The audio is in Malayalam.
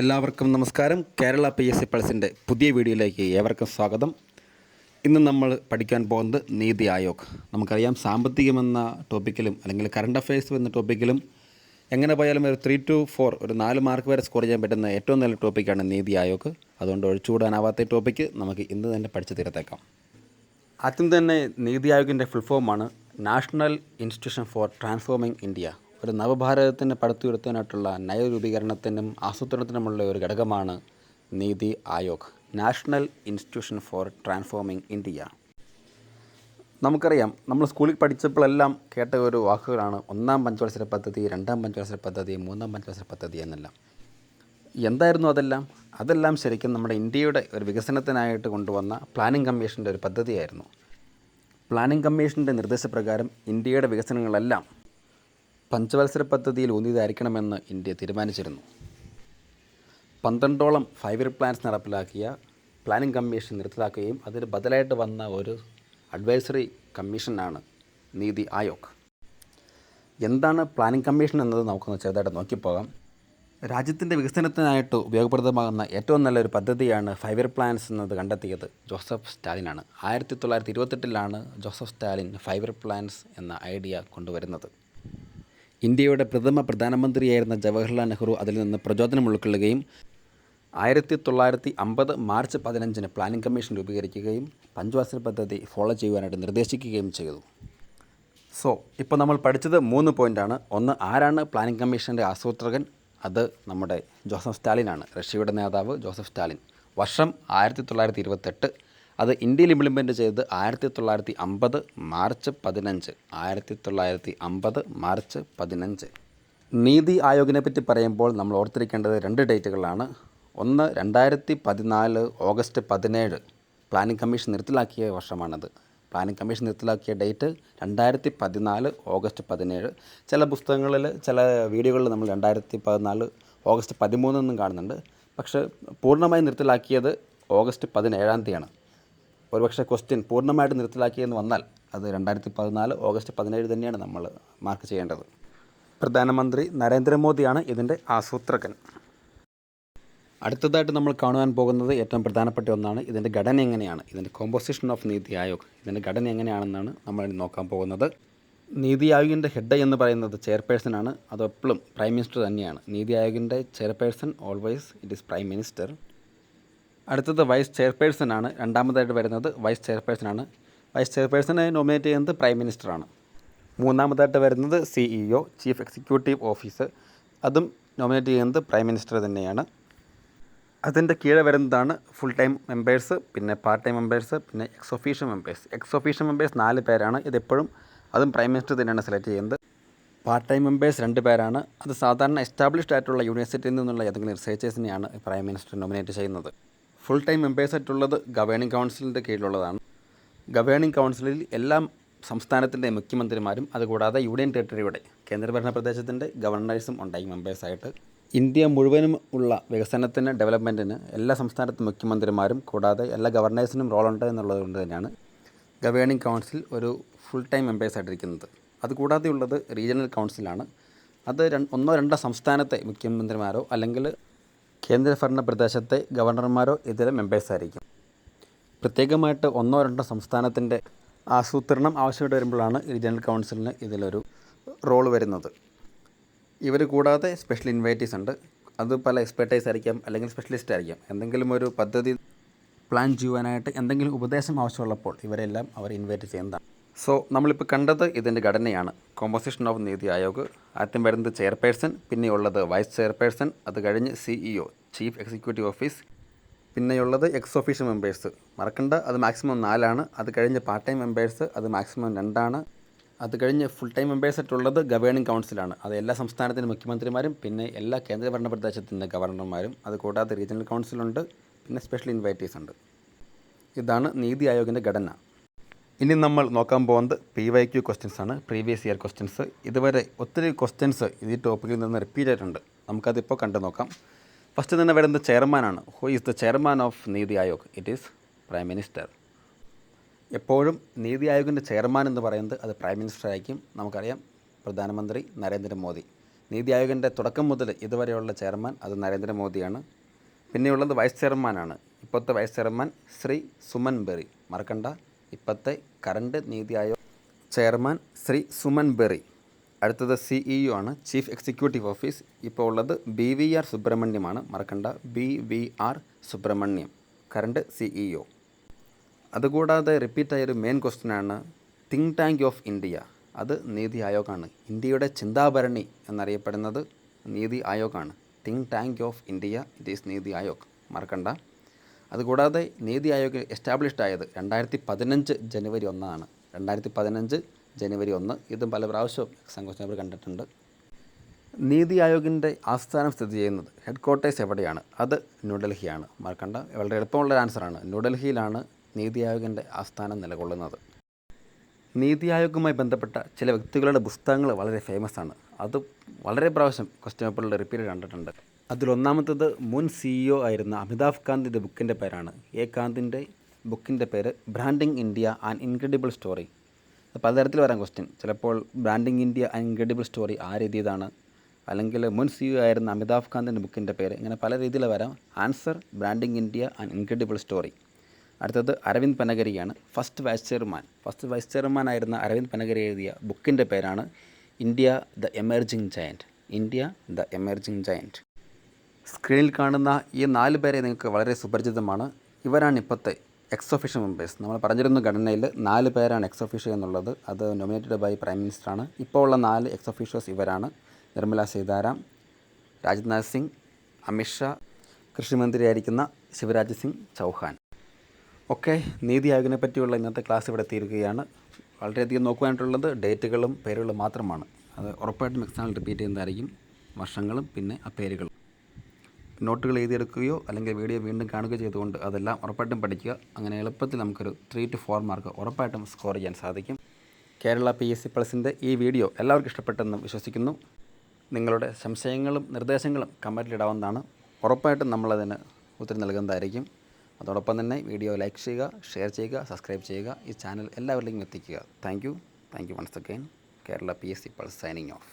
എല്ലാവർക്കും നമസ്കാരം. കേരള പി എസ് സി പൾസിന്റെ പുതിയ വീഡിയോയിലേക്ക് ഏവർക്കും സ്വാഗതം. ഇന്ന് നമ്മൾ പഠിക്കാൻ പോകുന്നത് നീതി ആയോഗ്. നമുക്കറിയാം സാമ്പത്തികമെന്ന ടോപ്പിക്കിലും അല്ലെങ്കിൽ കറണ്ട് അഫയേഴ്സ് എന്ന ടോപ്പിക്കിലും എങ്ങനെ പോയാലും ഒരു ത്രീ ടു ഫോർ ഒരു നാല് മാർക്ക് വരെ സ്കോർ ചെയ്യാൻ പറ്റുന്ന ഏറ്റവും നല്ല ടോപ്പിക്കാണ് നീതി ആയോഗ്. അതുകൊണ്ട് ഒഴിച്ചുകൂടാനാവാത്ത ടോപ്പിക്ക് നമുക്ക് ഇന്ന് തന്നെ പഠിച്ചു തീർത്തേക്കാം. ആദ്യം തന്നെ നീതി ആയോഗിന്റെ ഫുൾ ഫോമാണ് national institution for transforming India ഒരു നവഭാരതത്തിന് പടുത്തുയർത്താനായിട്ടുള്ള നയരൂപീകരണത്തിനും ആസൂത്രണത്തിനുമുള്ള ഒരു ഘടകമാണ് Niti Aayog national institution for transforming India. നമുക്കറിയാം നമ്മൾ സ്കൂളിൽ പഠിച്ചപ്പോഴെല്ലാം കേട്ട ഒരു വാക്കുകളാണ് ഒന്നാം പഞ്ചവത്സര പദ്ധതി രണ്ടാം പഞ്ചവത്സര പദ്ധതി മൂന്നാം പഞ്ചവത്സര പദ്ധതി എന്നെല്ലാം. എന്തായിരുന്നു അതെല്ലാം? അതെല്ലാം ശരിക്കും നമ്മുടെ ഇന്ത്യയുടെ ഒരു വികസനത്തിനായിട്ട് കൊണ്ടുവന്ന പ്ലാനിംഗ് കമ്മീഷന്റെ ഒരു പദ്ധതിയായിരുന്നു. പ്ലാനിംഗ് കമ്മീഷന്റെ നിർദ്ദേശപ്രകാരം ഇന്ത്യയുടെ വികസനങ്ങളെല്ലാം പഞ്ചവത്സര പദ്ധതിയിൽ ഊന്നിയതായിരിക്കണമെന്ന് ഇന്ത്യ തീരുമാനിച്ചിരുന്നു. പന്ത്രണ്ടോളം ഫൈവ് ഇയർ പ്ലാൻസ് നടപ്പിലാക്കിയ പ്ലാനിംഗ് കമ്മീഷൻ നിർത്തലാക്കുകയും അതിന് ബദലായിട്ട് വന്ന ഒരു അഡ്വൈസറി കമ്മീഷനാണ് നീതി ആയോഗ്. എന്താണ് പ്ലാനിംഗ് കമ്മീഷൻ എന്നത് നമുക്കൊന്ന് ചെറുതായിട്ട് നോക്കിപ്പോകാം രാജ്യത്തിന്റെ വികസനത്തിനായിട്ട് ഉപയോഗപ്രദമാകുന്ന ഏറ്റവും നല്ലൊരു പദ്ധതിയാണ് ഫൈവ് ഇയർ പ്ലാൻസ് എന്നത് കണ്ടെത്തിയത് ജോസഫ് സ്റ്റാലിനാണ് ആയിരത്തി തൊള്ളായിരത്തി ഇരുപത്തെട്ടിലാണ് Joseph Stalin five year plans എന്ന ഐഡിയ കൊണ്ടുവരുന്നത്. ഇന്ത്യയുടെ പ്രഥമ പ്രധാനമന്ത്രിയായിരുന്ന ജവഹർലാൽ നെഹ്റു അതിൽ നിന്ന് പ്രചോദനം ഉൾക്കൊള്ളുകയും ആയിരത്തി തൊള്ളായിരത്തി അമ്പത് മാർച്ച് പതിനഞ്ചിന് പ്ലാനിംഗ് കമ്മീഷൻ രൂപീകരിക്കുകയും പഞ്ചവത്സര പദ്ധതി ഫോളോ ചെയ്യുവാനായിട്ട് നിർദ്ദേശിക്കുകയും ചെയ്തു. സോ ഇപ്പോൾ നമ്മൾ പഠിച്ചത് മൂന്ന് പോയിന്റാണ് ഒന്ന് ആരാണ് പ്ലാനിംഗ് കമ്മീഷന്റെ ആസൂത്രകൻ? അത് നമ്മുടെ ജോസഫ് സ്റ്റാലിനാണ്. റഷ്യയുടെ നേതാവ് ജോസഫ് സ്റ്റാലിൻ. വർഷം ആയിരത്തി തൊള്ളായിരത്തി ഇരുപത്തെട്ട് അത് ഇന്ത്യയിൽ ഇംപ്ലിമെന്റ് ചെയ്തത് ആയിരത്തി തൊള്ളായിരത്തി അമ്പത് മാർച്ച് പതിനഞ്ച്. ആയിരത്തി തൊള്ളായിരത്തി അമ്പത് മാർച്ച് പതിനഞ്ച്. നീതി ആയോഗിനെ പറ്റി പറയുമ്പോൾ നമ്മൾ ഓർത്തിരിക്കേണ്ടത് രണ്ട് ഡേറ്റുകളാണ്. ഒന്ന് രണ്ടായിരത്തി പതിനാല് ഓഗസ്റ്റ് പതിനേഴ്. പ്ലാനിംഗ് കമ്മീഷൻ നിർത്തലാക്കിയ വർഷമാണത്. പ്ലാനിംഗ് കമ്മീഷൻ നിർത്തലാക്കിയ ഡേറ്റ് രണ്ടായിരത്തി പതിനാല് ഓഗസ്റ്റ് പതിനേഴ്. ചില പുസ്തകങ്ങളിൽ ചില വീഡിയോകളിൽ നമ്മൾ രണ്ടായിരത്തി പതിനാല് ഓഗസ്റ്റ് പതിമൂന്നെന്നും കാണുന്നുണ്ട്. പക്ഷേ പൂർണമായി നിർത്തലാക്കിയത് ഓഗസ്റ്റ് പതിനേഴാം തീയതിയാണ്. ഒരുപക്ഷെ ക്വസ്റ്റ്യൻ പൂർണമായിട്ട് നിർത്തലാക്കിയെന്ന് വന്നാൽ അത് രണ്ടായിരത്തി പതിനാല് ഓഗസ്റ്റ് പതിനേഴ് തന്നെയാണ് നമ്മൾ മാർക്ക് ചെയ്യേണ്ടത്. പ്രധാനമന്ത്രി നരേന്ദ്രമോദിയാണ് ഇതിന്റെ ആസൂത്രകൻ. അടുത്തതായിട്ട് നമ്മൾ കാണുവാൻ പോകുന്നത് ഏറ്റവും പ്രധാനപ്പെട്ട ഒന്നാണ് ഇതിന്റെ ഘടന എങ്ങനെയാണ്? ഇതിന്റെ കോമ്പോസിഷൻ ഓഫ് നീതി ആയോഗ്. ഇതിന്റെ ഘടന എങ്ങനെയാണെന്നാണ് നമ്മൾ നോക്കാൻ പോകുന്നത്. നീതി ആയോഗിന്റെ ഹെഡ് എന്ന് പറയുന്നത് ചെയർപേഴ്സൺ ആണ്. അത് എപ്പോഴും പ്രൈം മിനിസ്റ്റർ തന്നെയാണ്. Niti ആയോഗിന്റെ chairperson always it is prime minister അടുത്തത് വൈസ് ചെയർപേഴ്സൺ ആണ് രണ്ടാമതായിട്ട് വരുന്നത് വൈസ് ചെയർപേഴ്സൺ ആണ് വൈസ് ചെയർപേഴ്സണെ നോമിനേറ്റ് ചെയ്യുന്നത് പ്രൈം മിനിസ്റ്റർ ആണ് മൂന്നാമതായിട്ട് വരുന്നത് സിഇഒ ചീഫ് എക്സിക്യൂട്ടീവ് ഓഫീസർ അതും നോമിനേറ്റ് ചെയ്യുന്നത് പ്രൈം മിനിസ്റ്റർ തന്നെയാണ്. അതിന്റെ കീഴെ വരുന്നതാണ് ഫുൾ ടൈം മെമ്പേഴ്സ് പിന്നെ പാർട്ട് ടൈം മെമ്പേഴ്സ് പിന്നെ ex official members ex official members നാല് പേരാണ്. ഇതെപ്പോഴും അതും പ്രൈം മിനിസ്റ്റർ തന്നെയാണ് സെലക്ട് ചെയ്യുന്നത്. പാർട്ട് ടൈം മെമ്പേഴ്സ് രണ്ട് പേരാണ്. അത് സാധാരണ എസ്റ്റാബ്ലിഷ്ഡ് ആയിട്ടുള്ള യൂണിവേഴ്സിറ്റിയിൽ നിന്നുള്ള ഏതെങ്കിലും റിസർച്ചേഴ്സിനെയാണ് പ്രൈം മിനിസ്റ്റർ നോമിനേറ്റ് ചെയ്യുന്നത്. ഫുൾ ടൈം മെമ്പേഴ്സ് ആയിട്ടുള്ളത് ഗവേണിംഗ് കൗൺസിലിന്റെ കീഴിലുള്ളതാണ്. ഗവേണിംഗ് കൗൺസിലിൽ എല്ലാ സംസ്ഥാനത്തിന്റെ മുഖ്യമന്ത്രിമാരും അതുകൂടാതെ യൂണിയൻ ടെറിട്ടറിയുടെ കേന്ദ്രഭരണ പ്രദേശത്തിന്റെ ഗവർണേഴ്സും ഉണ്ടായി മെമ്പേഴ്സായിട്ട് ഇന്ത്യ മുഴുവനും ഉള്ള വികസനത്തിന് ഡെവലപ്മെന്റിന് എല്ലാ സംസ്ഥാനത്തെ മുഖ്യമന്ത്രിമാരും കൂടാതെ എല്ലാ ഗവർണേഴ്സിനും റോളുണ്ട് എന്നുള്ളത് കൊണ്ട് തന്നെയാണ് ഗവേണിംഗ് കൗൺസിൽ ഒരു ഫുൾ ടൈം മെമ്പേഴ്സായിട്ടിരിക്കുന്നത് അതുകൂടാതെ ഉള്ളത് റീജിയണൽ കൗൺസിലാണ് അത് ഒന്നോ രണ്ടോ സംസ്ഥാനത്തെ മുഖ്യമന്ത്രിമാരോ അല്ലെങ്കിൽ കേന്ദ്രഭരണ പ്രദേശത്തെ ഗവർണർമാരോ ഇതര മെമ്പേഴ്സായിരിക്കും പ്രത്യേകമായിട്ട് ഒന്നോ രണ്ടോ സംസ്ഥാനത്തിന്റെ ആസൂത്രണം ആവശ്യമായിട്ട് വരുമ്പോഴാണ് റീജിയണൽ കൗൺസിലിന് ഇതിലൊരു റോൾ വരുന്നത്. ഇവർ കൂടാതെ സ്പെഷ്യൽ ഇൻവൈറ്റീസ് ഉണ്ട്. അത് പല എക്സ്പെർട്ടൈസ് ആയിരിക്കാം അല്ലെങ്കിൽ സ്പെഷ്യലിസ്റ്റ് ആയിരിക്കാം. എന്തെങ്കിലും ഒരു പദ്ധതി പ്ലാൻ ചെയ്യുവാനായിട്ട് എന്തെങ്കിലും ഉപദേശം ആവശ്യമുള്ളപ്പോൾ ഇവരെല്ലാം അവർ ഇൻവൈറ്റ് ചെയ്യുന്നതാണ്. സോ നമ്മളിപ്പോൾ കണ്ടത് ഇതിന്റെ ഘടനയാണ്. കോമ്പോസിഷൻ ഓഫ് നീതി ആയോഗ് ആദ്യം വരുന്നത് ചെയർപേഴ്സൺ പിന്നെയുള്ളത് വൈസ് ചെയർപേഴ്സൺ അത് കഴിഞ്ഞ് സിഇഒ ചീഫ് എക്സിക്യൂട്ടീവ് ഓഫീസ് പിന്നെയുള്ളത് എക്സ് ഓഫീഷ്യൽ മെമ്പേഴ്സ് മറക്കണ്ട അത് മാക്സിമം നാലാണ്. അത് കഴിഞ്ഞ് പാർട്ട് ടൈം മെമ്പേഴ്സ് അത് മാക്സിമം രണ്ടാണ്. അത് കഴിഞ്ഞ് ഫുൾ ടൈം മെമ്പേഴ്സ് ആയിട്ടുള്ളത് ഗവേണിംഗ് കൗൺസിലാണ് അത് എല്ലാ സംസ്ഥാനത്തിന്റെ മുഖ്യമന്ത്രിമാരും പിന്നെ എല്ലാ കേന്ദ്രഭരണ പ്രദേശത്തിന്റെ ഗവർണർമാരും അത് കൂടാതെ റീജിയണൽ കൗൺസിലുണ്ട് പിന്നെ സ്പെഷ്യൽ ഇൻവൈറ്റീസ് ഉണ്ട്. ഇതാണ് നീതി ആയോഗിന്റെ ഘടന. ഇനി നമ്മൾ നോക്കാൻ പോകുന്നത് പി വൈ ക്യു ക്വസ്റ്റ്യൻസ് ആണ്. പ്രീവിയസ് ഇയർ ക്വസ്റ്റ്യൻസ് ഇതുവരെ ഒത്തിരി ക്വസ്റ്റ്യൻസ് ഈ ടോപ്പിക്കിൽ നിന്ന് റിപ്പീറ്റ് ആയിട്ടുണ്ട്. നമുക്കതിപ്പോൾ കണ്ടു നോക്കാം. ഫസ്റ്റ് തന്നെ വരുന്നത് ചെയർമാനാണ് who is the chairman of Niti Aayog it is prime minister എപ്പോഴും നീതി ആയോഗിന്റെ ചെയർമാൻ എന്ന് പറയുന്നത് അത് പ്രൈം മിനിസ്റ്റർ ആയിരിക്കും. നമുക്കറിയാം. പ്രധാനമന്ത്രി നരേന്ദ്രമോദി. നീതി ആയോഗിന്റെ തുടക്കം മുതൽ ഇതുവരെയുള്ള ചെയർമാൻ അത് നരേന്ദ്രമോദിയാണ്. പിന്നെയുള്ളത് വൈസ് ചെയർമാനാണ് ഇപ്പോഴത്തെ വൈസ് ചെയർമാൻ ശ്രീ സുമൻ ബെറി. മറക്കണ്ട. ഇപ്പോഴത്തെ കറണ്ട് നീതി ആയോഗ് ചെയർമാൻ ശ്രീ സുമൻ ബെറി. അടുത്തത് സിഇഒ ആണ്. Chief executive office. ഇപ്പോൾ ഉള്ളത് ബി വി ആർ സുബ്രഹ്മണ്യമാണ്. മറക്കണ്ട. B V R Subrahmanyam. Current CEO അതുകൂടാതെ റിപ്പീറ്റായൊരു മെയിൻ ക്വസ്റ്റ്യനാണ് തിങ്ക് ടാങ്ക് ഓഫ് ഇന്ത്യ അത് നീതി ആയോഗാണ്. ഇന്ത്യയുടെ ചിന്താഭരണി എന്നറിയപ്പെടുന്നത് Niti ആയോഗാണ്. Think tank of India it is Niti Aayog. മറക്കണ്ട. അതുകൂടാതെ നീതി ആയോഗ് എസ്റ്റാബ്ലിഷ്ഡ് ആയത് രണ്ടായിരത്തി പതിനഞ്ച് ജനുവരി ഒന്നാണ്. രണ്ടായിരത്തി പതിനഞ്ച് ജനുവരി ഒന്ന്. ഇതും പല പ്രാവശ്യവും ക്വസ്റ്റ്യൻ കണ്ടിട്ടുണ്ട്. നീതി ആയോഗിന്റെ ആസ്ഥാനം സ്ഥിതി ചെയ്യുന്നത് ഹെഡ് ക്വാർട്ടേഴ്സ് എവിടെയാണ്? അത് ന്യൂഡൽഹിയാണ്. മറക്കണ്ട. വളരെ എളുപ്പമുള്ള ആൻസറാണ് ന്യൂഡൽഹിയിലാണ് നീതി ആയോഗിന്റെ ആസ്ഥാനം നിലകൊള്ളുന്നത്. നീതി ആയോഗുമായി ബന്ധപ്പെട്ട ചില വ്യക്തികളുടെ പുസ്തകങ്ങൾ വളരെ ഫേമസ് ആണ്. അത് വളരെ പ്രാവശ്യം ക്വസ്റ്റ്യൻ പേപ്പറിൽ റിപ്പീറ്റ് കണ്ടിട്ടുണ്ട്. അതിലൊന്നാമത്തത് മുൻ സിഇഒ ആയിരുന്ന അമിതാഭ് കാന്തിന്റെ ബുക്കിന്റെ പേരാണ്. എ. കാന്തിന്റെ ബുക്കിന്റെ പേര് branding India an incredible story പലതരത്തിൽ വരാൻ ക്വസ്റ്റ്യൻ ചിലപ്പോൾ branding India an incredible story ആരെഴുതിയതാണ് അല്ലെങ്കിൽ മുൻ സിഇഒ ആയിരുന്ന അമിതാഭ് കാന്തിന്റെ ബുക്കിന്റെ പേര് ഇങ്ങനെ പല രീതിയിൽ വരാം. Answer branding India an incredible story അടുത്തത് Arvind പനഗരിയാണ്. First vice chairman first vice chairman ആയിരുന്ന അരവിന്ദ് പനഗരി എഴുതിയ ബുക്കിന്റെ പേരാണ് India the emerging giant India the emerging giant സ്ക്രീനിൽ കാണുന്ന ഈ നാല് പേരെ നിങ്ങൾക്ക് വളരെ സുപരിചിതമാണ്. ഇവരാണ് ഇപ്പോഴത്തെ എക്സ് ഓഫീഷ്യൽ മെമ്പേഴ്സ് നമ്മൾ പറഞ്ഞിരുന്ന ഘടനയിൽ നാല് പേരാണ് എക്സ് ഒഫീഷ്യൽ എന്നുള്ളത്. അത് നോമിനേറ്റഡ് ബൈ പ്രൈം മിനിസ്റ്ററാണ് ഇപ്പോൾ ഉള്ള നാല് എക്സ് ഒഫീഷ്യൽസ് ഇവരാണ്. നിർമ്മല സീതാരാം രാജ്നാഥ് സിംഗ് അമിത്ഷാ കൃഷിമന്ത്രിയായിരിക്കുന്ന ശിവരാജ് സിംഗ് ചൗഹാൻ. ഓക്കെ നീതി ആയോഗിനെ പറ്റിയുള്ള ഇന്നത്തെ ക്ലാസ് ഇവിടെ തീരുകയാണ്. വളരെയധികം നോക്കുവാനായിട്ടുള്ളത് ഡേറ്റുകളും പേരുകളും മാത്രമാണ്. അത് ഉറപ്പായിട്ടും എക്സാമിൽ റിപ്പീറ്റ് ചെയ്യുന്നതായിരിക്കും. വർഷങ്ങളും പിന്നെ ആ പേരുകളും. നോട്ടുകൾ എഴുതിയെടുക്കുകയോ അല്ലെങ്കിൽ വീഡിയോ വീണ്ടും കാണുകയോ ചെയ്തുകൊണ്ട് അതെല്ലാം ഉറപ്പായിട്ടും പഠിക്കുക. അങ്ങനെ എളുപ്പത്തിൽ നമുക്കൊരു ത്രീ ടു ഫോർ മാർക്ക് ഉറപ്പായിട്ടും സ്കോർ ചെയ്യാൻ സാധിക്കും. കേരള പി എസ് സി പ്ലസിന്റെ ഈ വീഡിയോ എല്ലാവർക്കും ഇഷ്ടപ്പെട്ടെന്ന് വിശ്വസിക്കുന്നു. നിങ്ങളുടെ സംശയങ്ങളും നിർദ്ദേശങ്ങളും കമന്റിലിടാവുന്നതാണ് ഉറപ്പായിട്ടും നമ്മളതിന് ഉത്തരം നൽകുന്നതായിരിക്കും. അതോടൊപ്പം തന്നെ വീഡിയോ ലൈക്ക് ചെയ്യുക ഷെയർ ചെയ്യുക സബ്സ്ക്രൈബ് ചെയ്യുക ഈ ചാനൽ എല്ലാവരിലേക്കും എത്തിക്കുക. Thank you thank you once again Kerala P S C pulse signing off